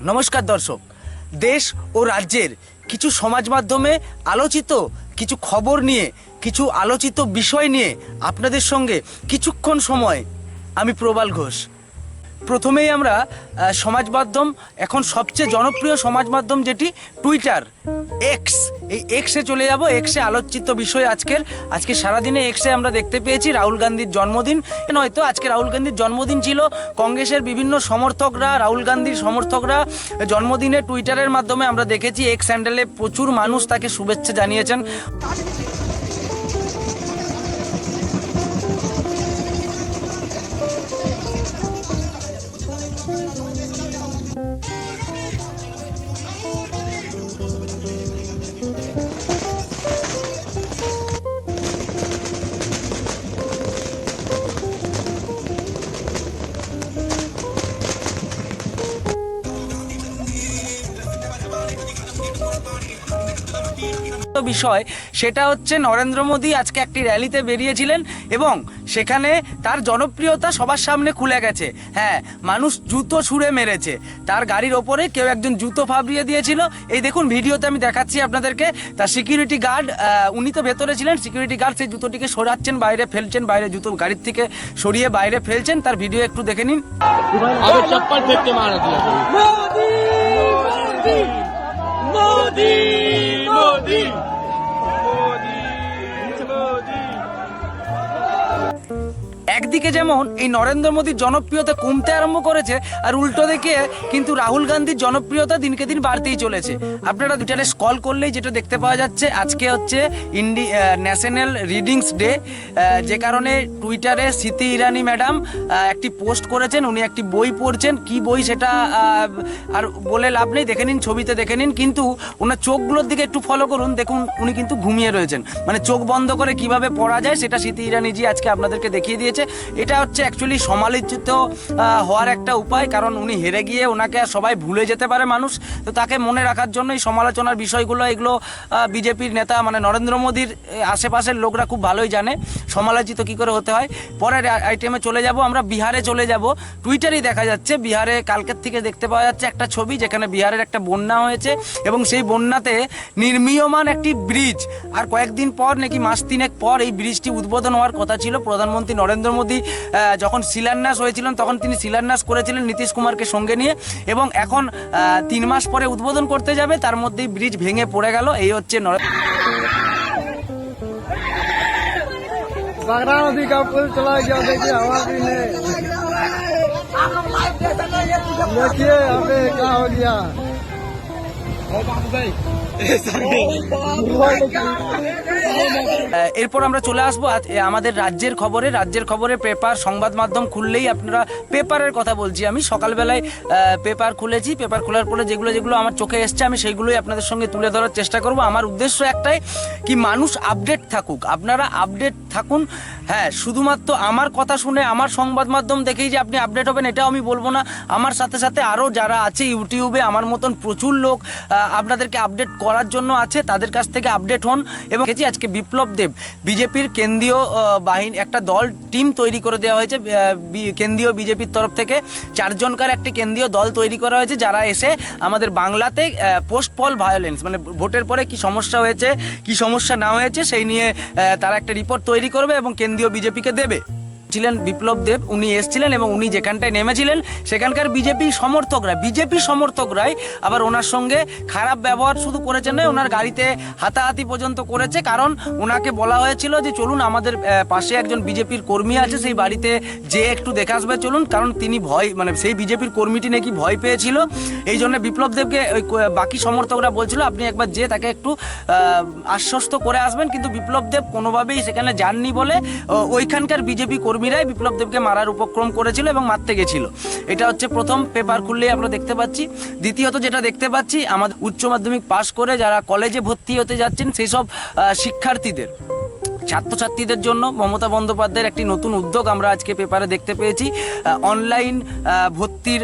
নমস্কার দর্শক। দেশ ও রাজ্যের কিছু সমাজ মাধ্যমে আলোচিত কিছু খবর নিয়ে, কিছু আলোচিত বিষয় নিয়ে আপনাদের সঙ্গে কিছুক্ষণ সময় আমি প্রবাল ঘোষ। প্রথমেই আমরা সমাজ মাধ্যম, এখন সবচেয়ে জনপ্রিয় সমাজ মাধ্যম যেটি টুইটার এক্স এই এক্সে চলে যাব এক্সে আলোচিত বিষয় আজকের। আজকে সারাদিনে এক্সে আমরা দেখতে পেয়েছি রাহুল গান্ধীর জন্মদিন। নয়তো আজকে রাহুল গান্ধীর জন্মদিন ছিল। কংগ্রেসের বিভিন্ন সমর্থকরা, রাহুল গান্ধীর সমর্থকরা জন্মদিনে টুইটারের মাধ্যমে আমরা দেখেছি এক্স হ্যান্ডেলে প্রচুর মানুষ তাকে শুভেচ্ছা জানিয়েছেন। বিষয় সেটা হচ্ছে নরেন্দ্র মোদী আজকে একটি র্যালিতে বেরিয়েছিলেন এবং সেখানে তার জনপ্রিয়তা সবার সামনে খুলে গেছে। হ্যাঁ মানুষ জুতো ছুঁড়ে মেরেছে। তার গাড়ির ওপরে কেউ একজন জুতো ফাবড়িয়ে দিয়েছিল। এই দেখুন ভিডিওতে আমি দেখাচ্ছি আপনাদেরকে। তার সিকিউরিটি গার্ড উনি তো ভেতরে ছিলেন সিকিউরিটি গার্ড সেই জুতোটিকে সরাচ্ছেন বাইরে ফেলছেন বাইরে জুতো গাড়ির থেকে সরিয়ে বাইরে ফেলছেন। তার ভিডিও একটু দেখে নিন। চপ্পল ফেলতে মারা এক একদিকে যেমন এই নরেন্দ্র মোদীর জনপ্রিয়তা কমতে আরম্ভ করেছে আর উল্টো দিকে কিন্তু রাহুল গান্ধীর জনপ্রিয়তা দিনকে দিন বাড়তেই চলেছে। আপনারা দুটারে স্কল করলেই যেটা দেখতে পাওয়া যাচ্ছে, আজকে হচ্ছে ইন্ডি ন্যাশনাল রিডিংস ডে যে কারণে টুইটারে স্মৃতি ইরানি ম্যাডাম একটি পোস্ট করেছেন, উনি একটি বই পড়ছেন, কি বই সেটা আর বলে লাভ নেই, দেখে নিন, ছবিতে দেখে নিন, কিন্তু ওনার চোখগুলোর দিকে একটু ফলো করুন, দেখুন উনি কিন্তু ঘুমিয়ে রয়েছেন। মানে চোখ বন্ধ করে কীভাবে পড়া যায়, সেটা স্মৃতি ইরানিজি আজকে আপনাদেরকে দেখিয়ে দিয়েছে। এটা হচ্ছে অ্যাকচুয়ালি সমালোচিত হওয়ার একটা উপায়, কারণ উনি হেরে গিয়ে ওনাকে সবাই ভুলে যেতে পারে মানুষ। তো তাকে মনে রাখার জন্য এই সমালোচনার বিষয়গুলো, এগুলো বিজেপির নেতা মানে নরেন্দ্র মোদীর আশেপাশের লোকরা খুব ভালোই জানে। সমালোচিত কি করে হতে হয়? পরের আইটেমে চলে যাব, আমরা বিহারে চলে যাব। টুইটারেই দেখা যাচ্ছে, বিহারে কালকের থেকে দেখতে পাওয়া যাচ্ছে একটা ছবি, যেখানে বিহারের একটা বন্যা হয়েছে এবং সেই বন্যাতে নির্মীয়মান একটি ব্রিজ। আর কয়েকদিন পর, নাকি মাস তিনেক পর, এই ব্রিজটি উদ্বোধন হওয়ার কথা ছিল প্রধানমন্ত্রী নরেন্দ্র মোদী। আহ, যখন শিলান্যাস হয়েছিলেন তখন তিনি শিলান্যাস করেছিলেন নীতিশ কুমারকে সঙ্গে নিয়ে এবং এখন আহ, তিন মাস পরে উদ্বোধন করতে যাবে তার মধ্যেই ব্রিজ ভেঙে পড়ে গেল এই হচ্ছে নরেন্দ্র बगरा नदी का पुल चला गया देखिए हवा भी नहीं देखिए यहाँ पे क्या हो गया আহ, এরপর আমরা চলে আসব আমাদের রাজ্যের খবরে। রাজ্যের খবরে পেপার, সংবাদ মাধ্যম খুললেই আপনারা পেপারের কথা বলছি আমি। সকালবেলায় পেপার খুলেছি। পেপার খোলার পরে যেগুলো যেগুলো আমার চোখে এসছে, আমি সেইগুলোই আপনাদের সঙ্গে তুলে ধরার চেষ্টা করব। আমার উদ্দেশ্য একটাই কি, মানুষ আপডেট থাকুক। আপনারা আপডেট থাকুন। হ্যাঁ শুধুমাত্র আমার কথা শুনে আমার সংবাদ মাধ্যম দেখেই যে আপনি আপডেট হবেন, এটাও আমি বলব না। আমার সাথে সাথে আরও যারা আছে, ইউটিউবে আমার মতন প্রচুর লোক আপনাদেরকে আপডেট করার জন্য আছে, তাদের কাছ থেকে আপডেট হন। এবং আজকে বিপ্লব দেব, বিজেপির কেন্দ্রীয় বাহিনী, একটা দল টিম তৈরি করে দেওয়া হয়েছে কেন্দ্রীয় বিজেপির তরফ থেকে। চারজনকার একটি কেন্দ্রীয় দল তৈরি করা হয়েছে, যারা এসে আমাদের বাংলাতে পোস্ট পল ভায়োলেন্স মানে ভোটের পরে কি সমস্যা হয়েছে, কি সমস্যা না হয়েছে, সেই নিয়ে তারা একটা রিপোর্ট তৈরি করবে এবং কেন্দ্রীয় বিজেপিকে দেবে। ছিলেন বিপ্লব দেব, উনি এসেছিলেন এবং উনি যেখানটায় নেমেছিলেন, সেখানকার বিজেপি সমর্থকরা বিজেপি সমর্থকরাই আবার ওনার সঙ্গে খারাপ ব্যবহার শুধু করেছেন না ওনার গাড়িতে হাতাহাতি পর্যন্ত করেছে। কারণ ওনাকে বলা হয়েছিল যে, চলুন আমাদের পাশে একজন বিজেপির কর্মী আছে, সেই বাড়িতে যে একটু দেখে আসবে, চলুন। কারণ তিনি ভয় মানে সেই বিজেপির কর্মীটি নাকি ভয় পেয়েছিল। এই জন্য বিপ্লব দেবকে ওই বাকি সমর্থকরা বলছিল, আপনি একবার যে তাকে একটু আশ্বস্ত করে আসবেন। কিন্তু বিপ্লব দেব কোনোভাবেই সেখানে যাননি বলে ওইখানকার বিজেপি কর্মীরাই বিপ্লব দেবকে মারার উপক্রম করেছিল এবং মারতে গেছিল। এটা হচ্ছে প্রথম পেপার খুললেই আমরা দেখতে পাচ্ছি। দ্বিতীয়ত যেটা দেখতে পাচ্ছি, আমাদের উচ্চ মাধ্যমিক পাশ করে যারা কলেজে ভর্তি হতে যাচ্ছেন সেই সব শিক্ষার্থীদের। ছাত্রছাত্রীদের জন্য মমতা বন্দ্যোপাধ্যায়ের একটি নতুন উদ্যোগ আমরা আজকে পেপারে দেখতে পেয়েছি। অনলাইন ভর্তির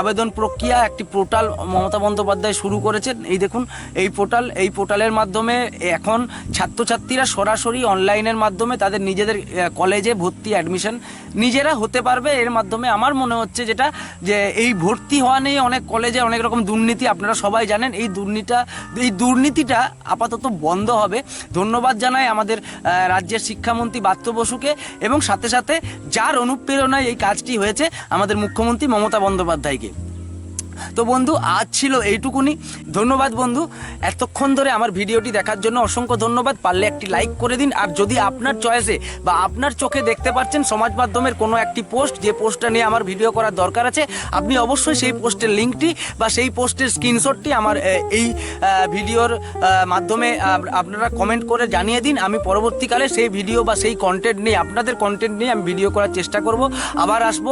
আবেদন প্রক্রিয়া একটি পোর্টাল মমতা বন্দ্যোপাধ্যায় শুরু করেছেন। এই দেখুন, এই পোর্টাল, এই পোর্টালের মাধ্যমে এখন ছাত্রছাত্রীরা সরাসরি অনলাইনের মাধ্যমে তাদের নিজেদের কলেজে ভর্তি অ্যাডমিশন নিজেরা হতে পারবে। এর মাধ্যমে আমার মনে হচ্ছে যেটা, যে এই ভর্তি হওয়া নিয়ে অনেক কলেজে অনেক রকম দুর্নীতি, আপনারা সবাই জানেন, এই দুর্নীতিটা এই দুর্নীতিটা আপাতত বন্ধ হবে। ধন্যবাদ জানাই আমাদের রাজ্যের শিক্ষামন্ত্রী বাত্য বসুকে এবং সাথে সাথে যার অনুপ্রেরণায় এই কাজটি হয়েছে আমাদের মুখ্যমন্ত্রী মমতা বন্দ্যোপাধ্যায়কে। তো বন্ধু, আজ ছিল এইটুকুনি। ধন্যবাদ বন্ধু। এতক্ষণ ধরে আমার ভিডিওটি দেখার জন্য অসংখ্য ধন্যবাদ। পারলে একটি লাইক করে দিন। আর যদি আপনার চয়েসে বা আপনার চোখে দেখতে পাচ্ছেন সমাজ মাধ্যমের কোনো একটি পোস্ট, যে পোস্টটা নিয়ে আমার ভিডিও করার দরকার আছে, আপনি অবশ্যই সেই পোস্টের লিঙ্কটি বা সেই পোস্টের স্ক্রিনশটটি আমার এই ভিডিওর মাধ্যমে আপনারা কমেন্ট করে জানিয়ে দিন। আমি পরবর্তীকালে সেই ভিডিও বা সেই কন্টেন্ট নিয়ে, আপনাদের কন্টেন্ট নিয়ে আমি ভিডিও করার চেষ্টা করব। আবার আসব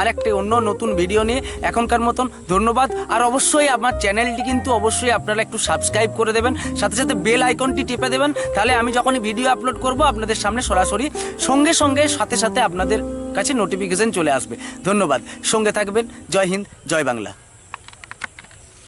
আরেকটি অন্য নতুন ভিডিও নিয়ে এখনকার মতন। ধন্যবাদ। আর অবশ্যই আমার চ্যানেলটি কিন্তু অবশ্যই আপনারা একটু সাবস্ক্রাইব করে দেবেন, সাথে সাথে বেল আইকনটি টিপে দেবেন, তাহলে আমি যখনই ভিডিও আপলোড করব, আপনাদের সামনে সরাসরি সঙ্গে সঙ্গে, সাথে সাথে আপনাদের কাছে নোটিফিকেশন চলে আসবে। ধন্যবাদ। সঙ্গে থাকবেন। জয় হিন্দ, জয় বাংলা।